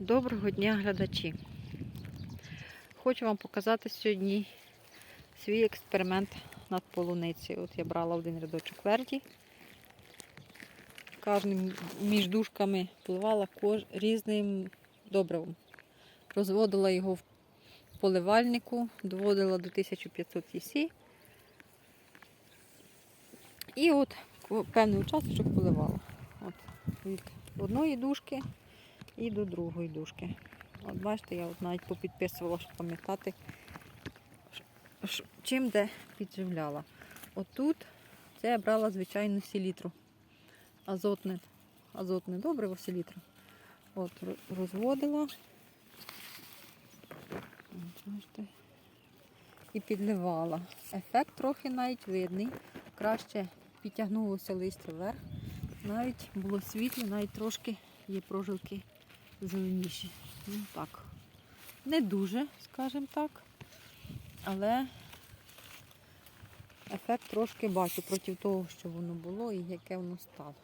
Доброго дня, глядачі! Хочу вам показати сьогодні свій експеримент над полуницею. От я брала один рядочок верді, кожним між дужками поливала різним добривом. Розводила його в поливальнику, доводила до 1500 ЄСі. І от певний участочок поливала. От, від одної дужки і до другої дужки. От бачите, я от навіть попідписувала, щоб пам'ятати, чим де підживляла. Отут це я брала звичайну селітру. Азотне, азотне добриво селітру. От, розводила. Бачите. І підливала. Ефект трохи навіть видний. Краще підтягнулося листя вверх. Навіть було світло, навіть трошки є прожилки зеленіші. Ну так. Не дуже, скажімо так. Але ефект трошки бачу проти того, що воно було і яке воно стало.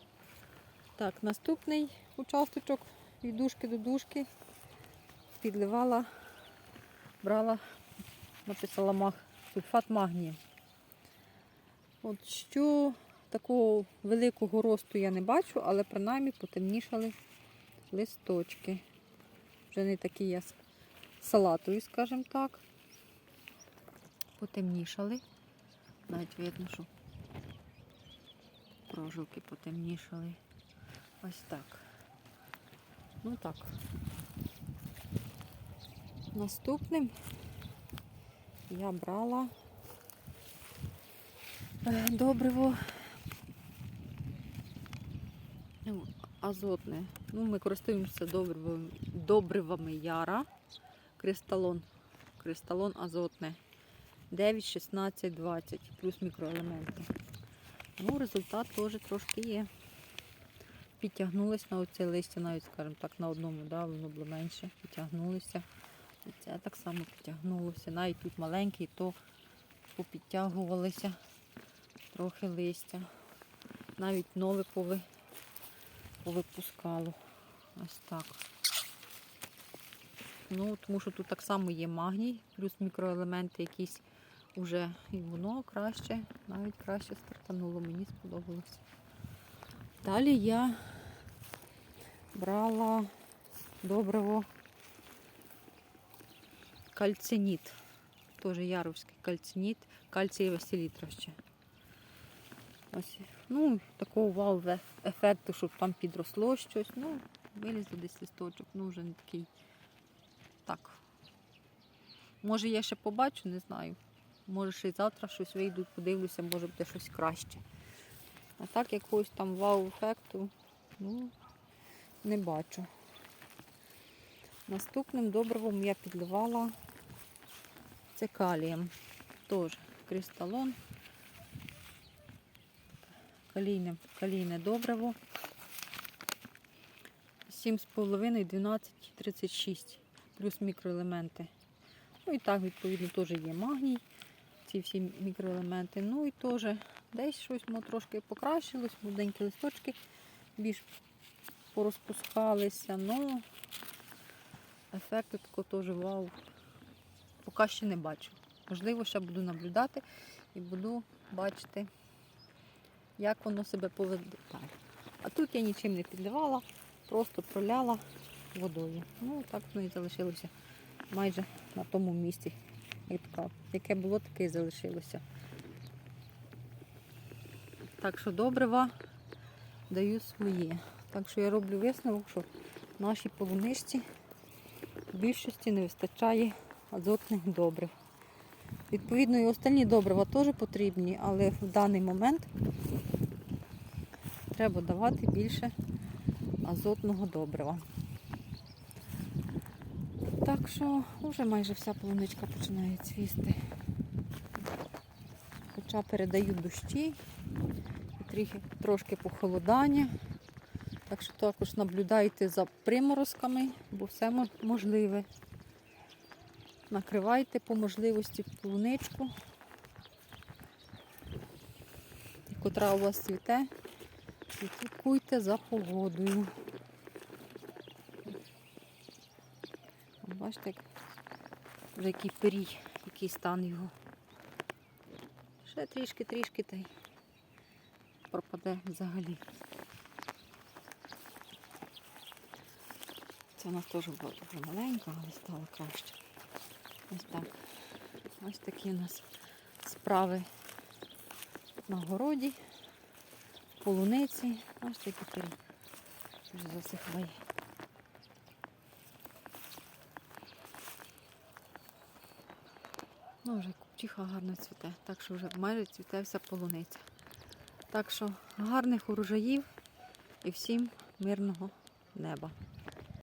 Так, наступний участочок від дужки до дужки підливала, брала, написала маг, сульфат магнію. От що такого великого росту я не бачу, але принаймні потемнішали листочки. Вже не такі я салатові, скажімо так. Потемнішали. Навіть видно, що прожилки потемнішали. Ось так. Ну так. Наступним я брала е, добриво ну, азотне. Ну, ми користуємося добривами, яра. Кристалон. Кристалон азотне. 9, 16, 20, плюс мікроелементи. Ну, результат теж трошки є. Підтягнулись на оце листя, навіть, скажімо так, на одному, да, воно було менше. Підтягнулося. І це так само підтягнулося. Навіть тут маленький, то попідтягувалися трохи листя. Навіть нове пови повипускало. Ось так. Ну, тому що тут так само є магній, плюс мікроелементи якісь уже і воно краще, навіть краще стартануло, мені сподобалося. Далі я брала добриво кальциніт. Теж яровський кальциніт, кальцієва селітра ще. Ось, ну, такого вау ефекту, щоб там підросло щось. Ну, вилізло десь листочок, ну вже не такий. Так. Може я ще побачу, не знаю. Може ще й завтра щось вийду, подивлюся, може буде щось краще. А так якогось там вау-ефекту, ну, не бачу. Наступним добривом я підливала це калієм. Теж кристалон калійне, калійне добриво. 7,5, 12, 36, плюс мікроелементи. Ну і так, відповідно, теж є магній, ці всі мікроелементи. Ну і теж десь щось воно трошки покращилось, маленькі листочки більш порозпускалися, ну ефекту такого теж вау. Поки ще не бачу. Можливо, ще буду наблюдати і буду бачити як воно себе поведе. А тут я нічим не підливала, просто проляла водою. Ну, так воно і залишилося майже на тому місці. Як яке було, таке і залишилося. Так що добрива даю своє. Так що я роблю висновок, що нашій полуничці в більшості не вистачає азотних добрив. Відповідно, і останні добрива теж потрібні, але в даний момент треба давати більше азотного добрива. Так що вже майже вся полуничка починає цвісти. Хоча передають дощі, трохи, трошки похолодання. Так що також наблюдайте за приморозками, бо все можливе. Накривайте по можливості полуничку, котра у вас цвіте. І слідкуйте за погодою. бачите, як вже який пирій, який стан його. Ще трішки-трішки та й пропаде взагалі. Це у нас теж було дуже маленько, але стало краще. Ось так. Ось такі у нас справи на городі, полуниці. Ось такі пирі. Вже засихає. Ну, вже купчиха гарно цвіте, так що вже майже цвіте вся полуниця. Так що гарних урожаїв і всім мирного неба.